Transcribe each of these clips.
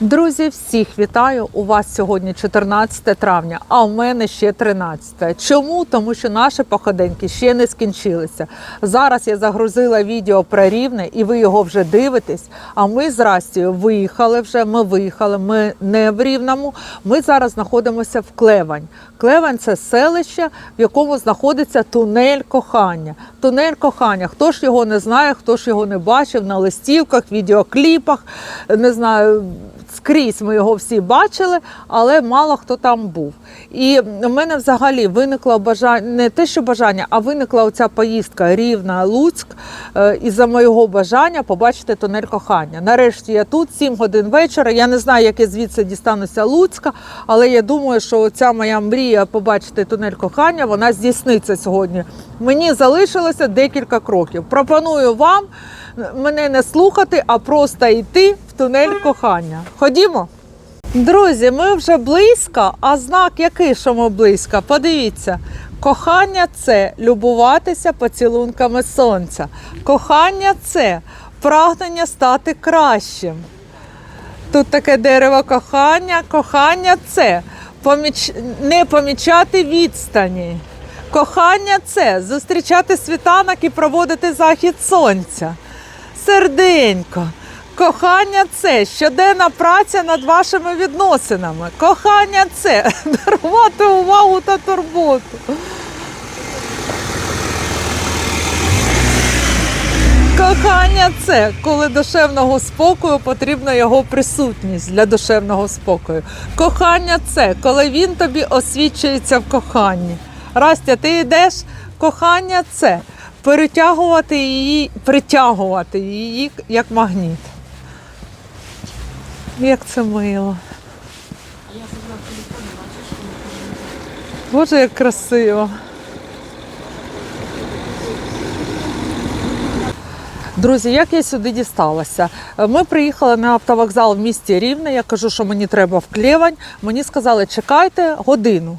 Друзі, всіх вітаю! У вас сьогодні 14 травня, а у мене ще 13. Чому? Тому що наші походеньки ще не скінчилися. Зараз я загрузила відео про рівне, і ви його вже дивитесь. А ми з Растією виїхали вже. Ми виїхали. Ми не в Рівному. Ми зараз знаходимося в Клевань. Клевань це селище, в якому знаходиться тунель кохання. Тунель кохання. Хто ж його не знає, хто ж його не бачив на листівках, відеокліпах, не знаю. Скрізь ми його всі бачили, але мало хто там був. І в мене взагалі виникло бажання, не те, що бажання, а виникла оця поїздка Рівна Луцьк е, із-за моєго бажання побачити тунель кохання. Нарешті я тут, 7 годин вечора. Я не знаю, як я звідси дістануся Луцька, але я думаю, що ця моя мрія побачити тунель кохання, вона здійсниться сьогодні. Мені залишилося декілька кроків. Пропоную вам мене не слухати, а просто йти в тунель кохання. Ходімо. Друзі, ми вже близько, а знак який, що ми близько? Подивіться. Кохання це любуватися поцілунками сонця. Кохання це прагнення стати кращим. Тут таке дерево кохання. Кохання це поміч... не помічати відстані. Кохання це зустрічати світанок і проводити захід сонця. Серденько. Кохання це щоденна праця над вашими відносинами. Кохання це дарувати увагу та турботу. Кохання це коли душевного спокою потрібна його присутність для душевного спокою. Кохання це коли він тобі освічується в коханні. Растя, ти йдеш, кохання це перетягувати її, притягувати її як магніт. Як це мило. Боже, як красиво. Друзі, як я сюди дісталася? Ми приїхали на автовокзал в місті Рівне. Я кажу, що мені треба в Клевань. Мені сказали, чекайте годину.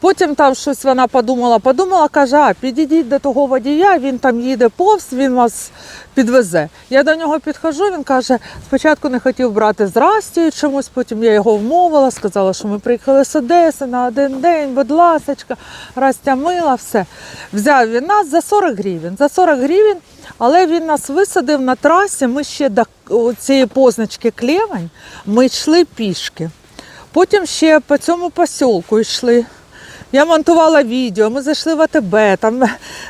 Потім там щось вона подумала, подумала, каже, а підійдіть до того водія, він там їде повз, він вас підвезе. Я до нього підходжу, він каже, спочатку не хотів брати з Растією чомусь, потім я його вмовила, сказала, що ми приїхали з Одеси на один день, будь ласочка, Растя мила, все. Взяв він нас за 40 гривень. За 40 гривень, але він нас висадив на трасі, ми ще до цієї позначки Клевань, ми йшли пішки. Потім ще по цьому посілку йшли. Я монтувала відео, ми зайшли в АТБ, там,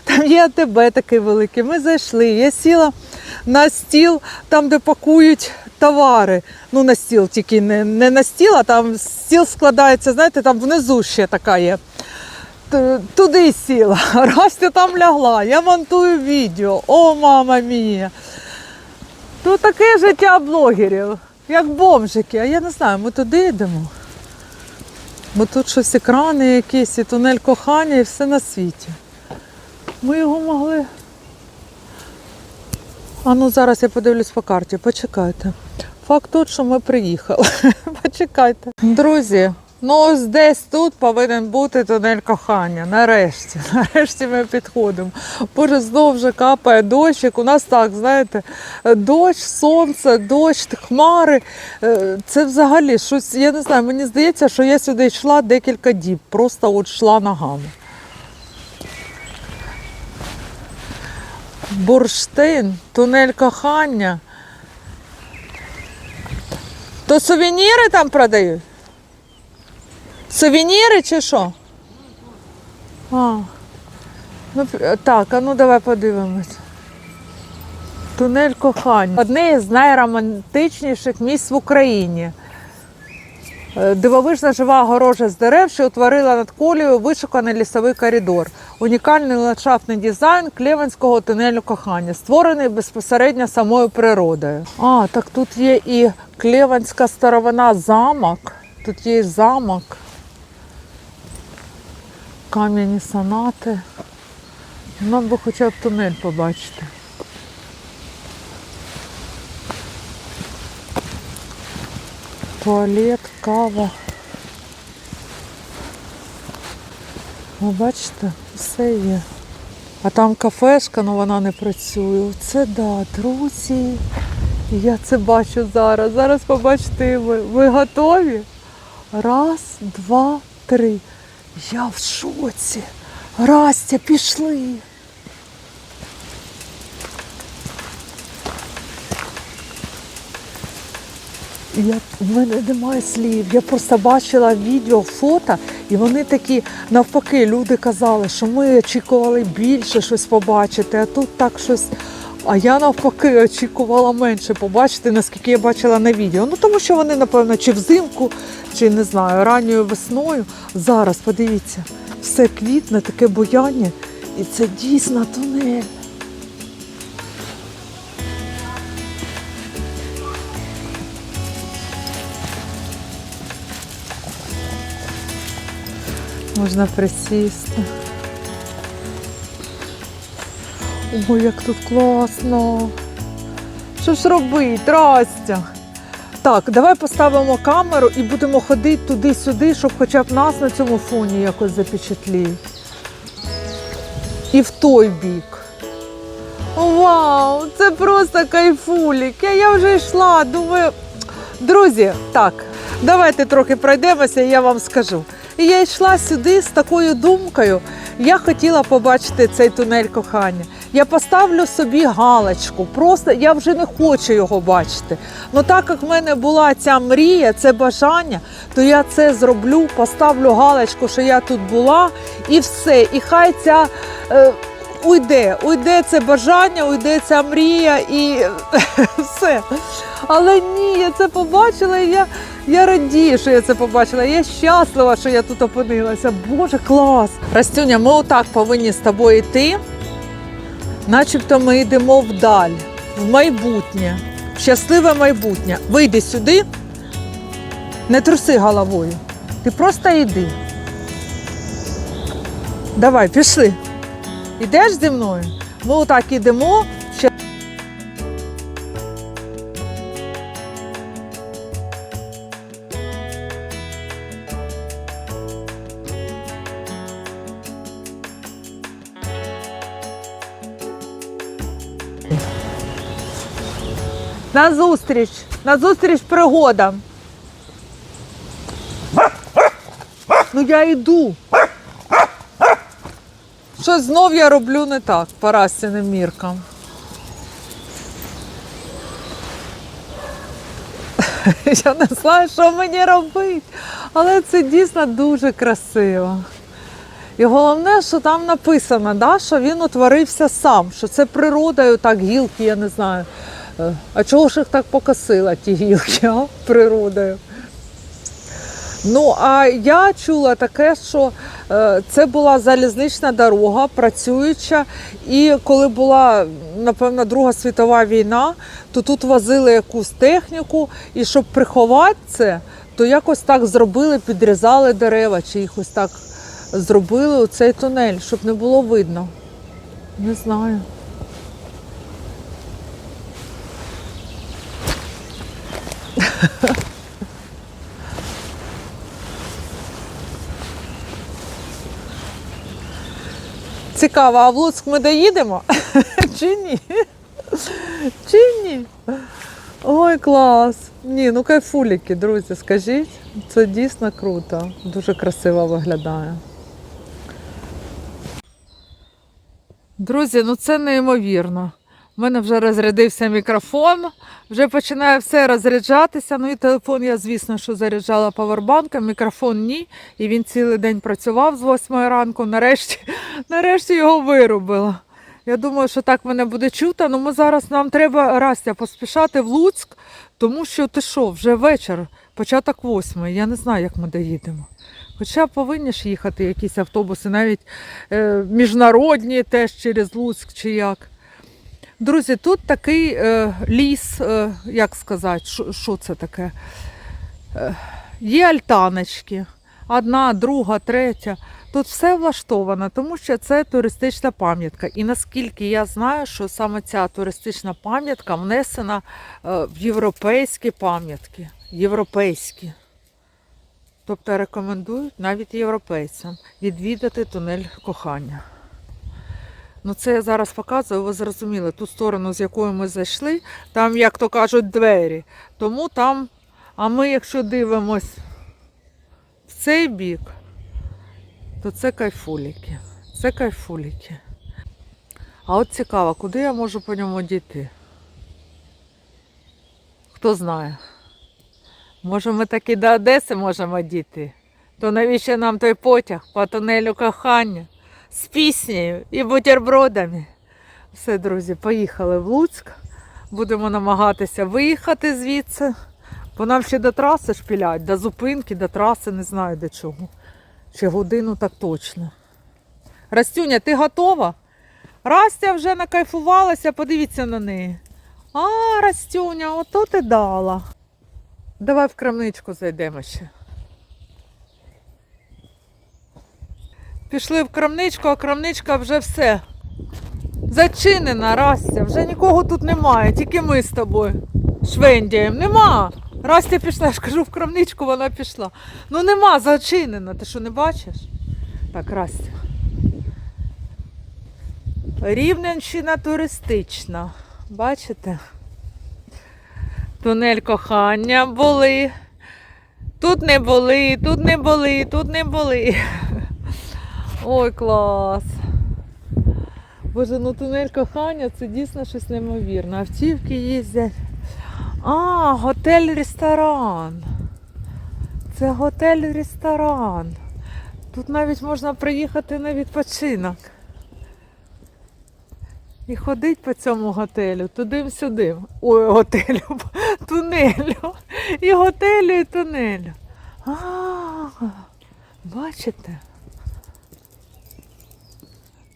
там є АТБ такий великий. Ми зайшли. Я сіла на стіл, там, де пакують товари. Ну, на стіл тільки не, не на стіл, а там стіл складається, знаєте, там внизу ще така є. Туди сіла, Растя там лягла, я монтую відео. О, мама мія. То таке життя блогерів, як бомжики. А я не знаю, ми туди йдемо. Бо тут щось екрани якісь, і тунель кохання, і все на світі. Ми його могли. А ну зараз я подивлюсь по карті, почекайте. Факт тут, що ми приїхали. Почекайте. Друзі, ну ось десь тут повинен бути тунель кохання. Нарешті. Нарешті ми підходимо. Боже, знов вже капає дощик. У нас так, знаєте, дощ, сонце, дощ, хмари. Е, Це взагалі щось, я не знаю, мені здається, що я сюди йшла декілька діб, просто от йшла ногами. Бурштин, тунель кохання. То сувеніри там продають? Сувеніри чи що? А. Ну, так, а ну давай подивимось. Тунель кохання. Одне з найромантичніших місць в Україні. Е, Дивовижна жива огорожа з дерев, що утворила над колією вишуканий лісовий коридор. Унікальний ландшафтний дизайн Клевенського тунелю кохання, створений безпосередньо самою природою. А, так тут є і Клеванська старовина замок. Тут є і замок. Кам'яні сонати. Нам би хоча б тунель побачити. Туалет, кава. Ви бачите, все є. А там кафешка, ну вона не працює. Це да, друзі. Я це бачу зараз. Зараз побачите ви. Ви готові? Раз, два, три. Я в шоці. Растя, пішли. Я, в мене немає слів. Я просто бачила відео, фото, і вони такі, навпаки, люди казали, що ми очікували більше щось побачити, а тут так щось. А я навпаки очікувала менше побачити, наскільки я бачила на відео. Ну тому що вони, напевно, чи взимку, чи не знаю, ранньою весною. Зараз подивіться, все квітне, таке буяння, і це дійсно тунель. Можна присісти. Ой, як тут класно. Що ж робить, Растя? Так, давай поставимо камеру і будемо ходити туди-сюди, щоб хоча б нас на цьому фоні якось запечатліти. І в той бік. Вау, це просто кайфулік. Я вже йшла, думаю. Друзі, так, давайте трохи пройдемося, і я вам скажу. І я йшла сюди з такою думкою. Я хотіла побачити цей тунель кохання. Я поставлю собі галочку. Просто я вже не хочу його бачити. Ну так як в мене була ця мрія, це бажання, то я це зроблю, поставлю галочку, що я тут була, і все. І хай ця. Е, Уйде, уйде це бажання, уйде ця мрія і все. Але ні, я це побачила, і я, я радію, що я це побачила. Я щаслива, що я тут опинилася. Боже, клас! Растюня, ми отак повинні з тобою йти, начебто ми йдемо вдаль, в майбутнє, в щасливе майбутнє. Вийди сюди, не труси головою. Ти просто йди. Давай, пішли. Ідеш зі мною? Ми отак ідемо. На зустріч, на зустріч пригодам. Ну я йду. Що знов я роблю не так по Растяним міркам. Я не знаю, що мені робити, але це дійсно дуже красиво. І головне, що там написано, да, що він утворився сам, що це природою, так, гілки, я не знаю. Е, А чого ж їх так покосила, ті гілки, а? природою? Ну, а я чула таке, що е, це була залізнична дорога, працююча. І коли була, напевно, Друга світова війна, то тут возили якусь техніку, і щоб приховати це, то якось так зробили, підрізали дерева, чи їх так зробили у цей тунель, щоб не було видно. Не знаю. Цікаво, а в Луцьк ми доїдемо? Чи ні? Чи ні? Ой, клас! Ні, ну кайфуліки, друзі, скажіть. Це дійсно круто. Дуже красиво виглядає. Друзі, ну це неймовірно. У мене вже розрядився мікрофон, вже починає все розряджатися. Ну і телефон я, звісно, що заряджала павербанком, мікрофон ні. І він цілий день працював з 8 ранку. Нарешті, нарешті його вирубила. Я думаю, що так мене буде чути. але ми зараз нам треба Растя поспішати в Луцьк, тому що ти що, вже вечір, початок восьмої. Я не знаю, як ми доїдемо. Хоча повинні ж їхати якісь автобуси, навіть е, міжнародні теж через Луцьк чи як. Друзі, тут такий е, ліс, е, як сказати, що, це таке? Е, є альтаночки, одна, друга, третя. Тут все влаштовано, тому що це туристична пам'ятка. І наскільки я знаю, що саме ця туристична пам'ятка внесена е, в європейські пам'ятки. Європейські. Тобто рекомендують навіть європейцям відвідати тунель кохання. Ну, це я зараз показую, ви зрозуміли, ту сторону, з якої ми зайшли, там, як то кажуть, двері. Тому там, а ми, якщо дивимось в цей бік, то це кайфуліки. Це кайфуліки. А от цікаво, куди я можу по ньому дійти? Хто знає? Може, ми таки до Одеси можемо дійти? То навіщо нам той потяг по тунелю кохання з піснею і бутербродами? Все, друзі, поїхали в Луцьк. Будемо намагатися виїхати звідси. Бо нам ще до траси шпілять, до зупинки, до траси, не знаю до чого. Ще годину так точно. Растюня, ти готова? Растя вже накайфувалася, подивіться на неї. А, Растюня, ото ти дала. Давай в крамничку зайдемо ще. Пішли в крамничку, а крамничка вже все. Зачинена, Растя, вже нікого тут немає, тільки ми з тобою. Швендієм. Нема. Растя пішла, я ж кажу, в крамничку вона пішла. Ну нема, зачинена. Ти що не бачиш? Так, Растя. Рівненщина туристична. Бачите? Тунель кохання були. Тут не були, тут не були, тут не були. Ой, клас. Боже, ну тунель кохання це дійсно щось неймовірне. Автівки їздять. А, готель-ресторан. Це готель-ресторан. Тут навіть можна приїхати на відпочинок. І ходить по цьому готелю, туди-сюди. Ой, готелю, тунелю. І готелю, і тунелю. А, бачите?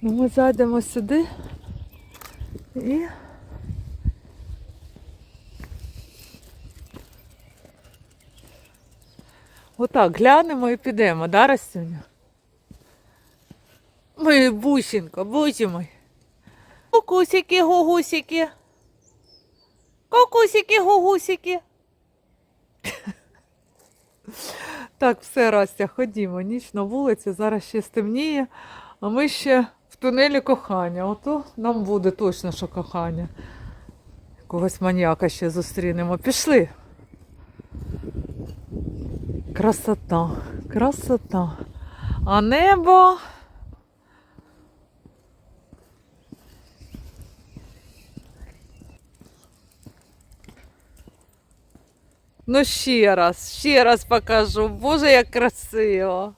Ну, ми зайдемо сюди і. Отак глянемо і підемо, да, Растюня? Мої бусінко, бусі мой. Кукусики, гугусики. Кукусики, гугусики. Так, все, Растя, ходімо. Ніч на вулиці, зараз ще стемніє, а ми ще тунелі кохання. Ото нам буде точно, що кохання. Когось маніяка ще зустрінемо. Пішли. Красота, красота. А небо. Ну, ще раз, ще раз покажу. Боже, як красиво.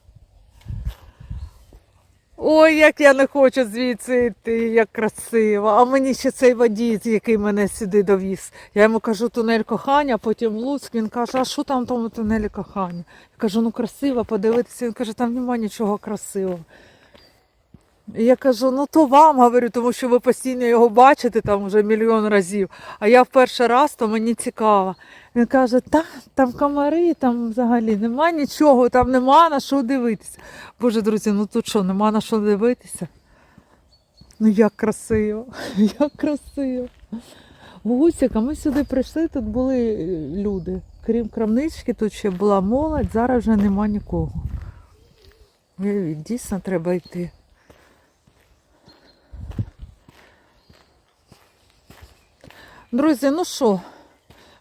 Ой, як я не хочу звідси йти, як красиво. А мені ще цей водій, який мене сюди довіз. Я йому кажу тунель кохання, потім Луцьк. Він каже, а що там в тому тунелі кохання? Я кажу, ну красиво, подивитися. Він каже, там нема нічого красивого. І я кажу, ну то вам говорю, тому що ви постійно його бачите там вже мільйон разів. А я в перший раз, то мені цікаво. Він каже, та там комари, там взагалі нема нічого, там нема на що дивитися. Боже, друзі, ну тут що, нема на що дивитися? Ну як красиво, як красиво. Гусяка, ми сюди прийшли, тут були е, люди. Крім крамнички, тут ще була молодь, зараз вже нема нікого. Дійсно треба йти. Друзі, ну що,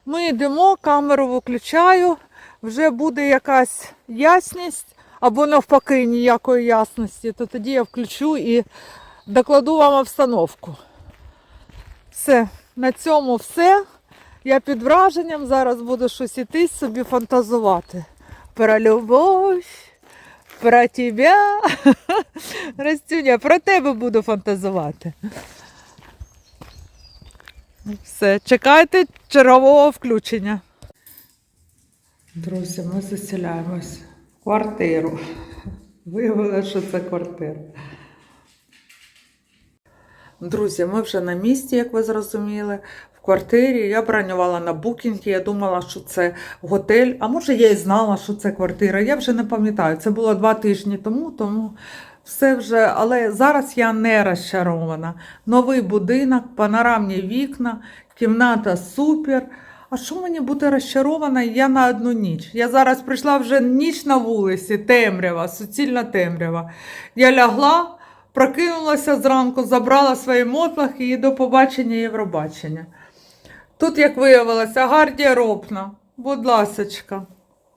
ми йдемо, камеру виключаю, вже буде якась ясність або навпаки ніякої ясності, то тоді я включу і докладу вам обстановку. Все, на цьому все. Я під враженням зараз буду щось іти собі фантазувати. Про любов, про тебе. Растюня, про тебе буду фантазувати. Все, чекайте чергового включення. Друзі, ми заселяємось в квартиру. Виявилося, що це квартира. Друзі, ми вже на місці, як ви зрозуміли, в квартирі. Я бронювала на букінгі, я думала, що це готель. А може, я і знала, що це квартира. Я вже не пам'ятаю. Це було два тижні тому, тому все вже. Але зараз я не розчарована. Новий будинок, панорамні вікна, кімната супер. А що мені бути розчарована? Я на одну ніч. Я зараз прийшла вже ніч на вулиці, темрява, суцільна темрява. Я лягла, Прокинулася зранку, забрала свої мотлахи і до побачення Євробачення. Тут, як виявилося, гардеробна. Будь ласочка.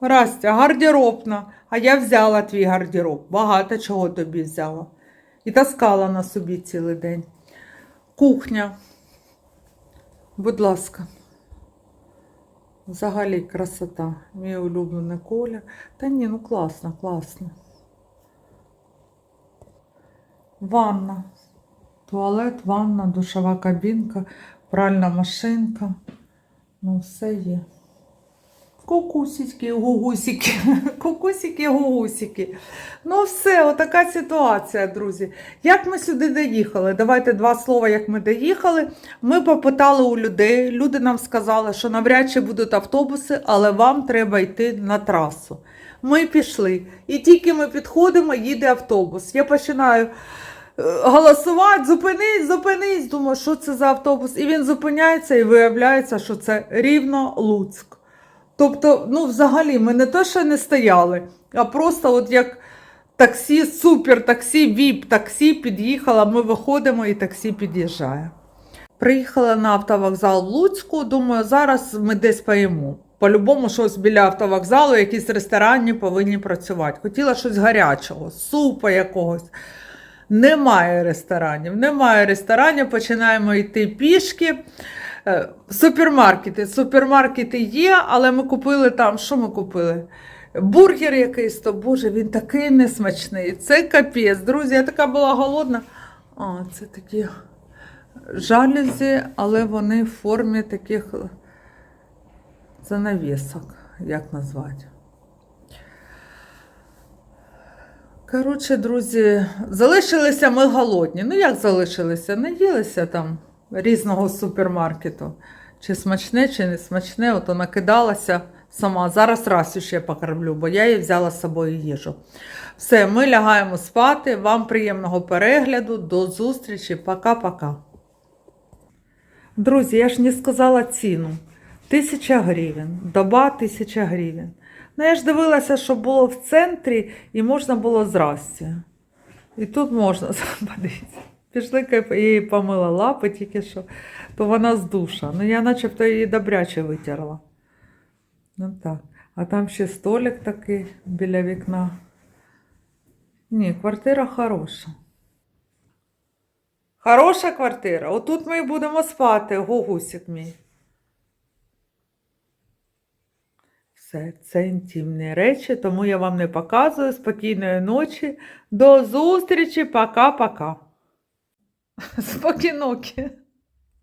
Растя, гардеробна. А я взяла твій гардероб. Багато чого тобі взяла. І таскала на собі цілий день. Кухня. Будь ласка. Взагалі красота. Мій улюблений колір. Та ні, ну класно, класно. Ванна. Туалет, ванна, душова кабінка, пральна машинка. Ну, все є. Кукусики, гугусики, кукусики, гугусики. Ну, все, отака ситуація, друзі. Як ми сюди доїхали? Давайте два слова, як ми доїхали. Ми попитали у людей. Люди нам сказали, що навряд чи будуть автобуси, але вам треба йти на трасу. Ми пішли. І тільки ми підходимо, їде автобус. Я починаю е, голосувати, зупинись, зупинись. Думаю, що це за автобус? І він зупиняється, і виявляється, що це рівно Луцьк. Тобто, ну, взагалі, ми не то, що не стояли, а просто от як таксі, супер таксі, віп таксі під'їхала, ми виходимо і таксі під'їжджає. Приїхала на автовокзал в Луцьку, думаю, зараз ми десь поїмо. По-любому, щось біля автовокзалу, якісь ресторанні повинні працювати. Хотіла щось гарячого, супа якогось. Немає ресторанів, немає ресторанів, починаємо йти пішки. Е, Супермаркети. Супермаркети є, але ми купили там. Що ми купили? Бургер якийсь, то боже, він такий несмачний. Це капець. Друзі, я така була голодна. А, це такі жалюзі, але вони в формі таких занавісок, як назвати. Коротше, друзі, залишилися ми голодні. Ну, як залишилися? Наїлися там різного супермаркету. Чи смачне, чи не смачне, ото накидалася сама. Зараз Расю ще покормлю, бо я їй взяла з собою їжу. Все, ми лягаємо спати. Вам приємного перегляду. До зустрічі. Пока-пока. Друзі, я ж не сказала ціну. Тисяча гривень, доба тисяча гривень. Ну, я ж дивилася, що було в центрі і можна було зрасті. І тут можна, подивіться. Пішли, їй помила лапи тільки що, то вона з душа. Ну, я начебто її добряче витерла. Ну так. А там ще столик такий біля вікна. Ні, квартира хороша. Хороша квартира. Отут ми будемо спати, гугусик мій. Все, це інтимні речі, тому я вам не показую. Спокійної ночі. До зустрічі. Пока-пока. Спокійноки.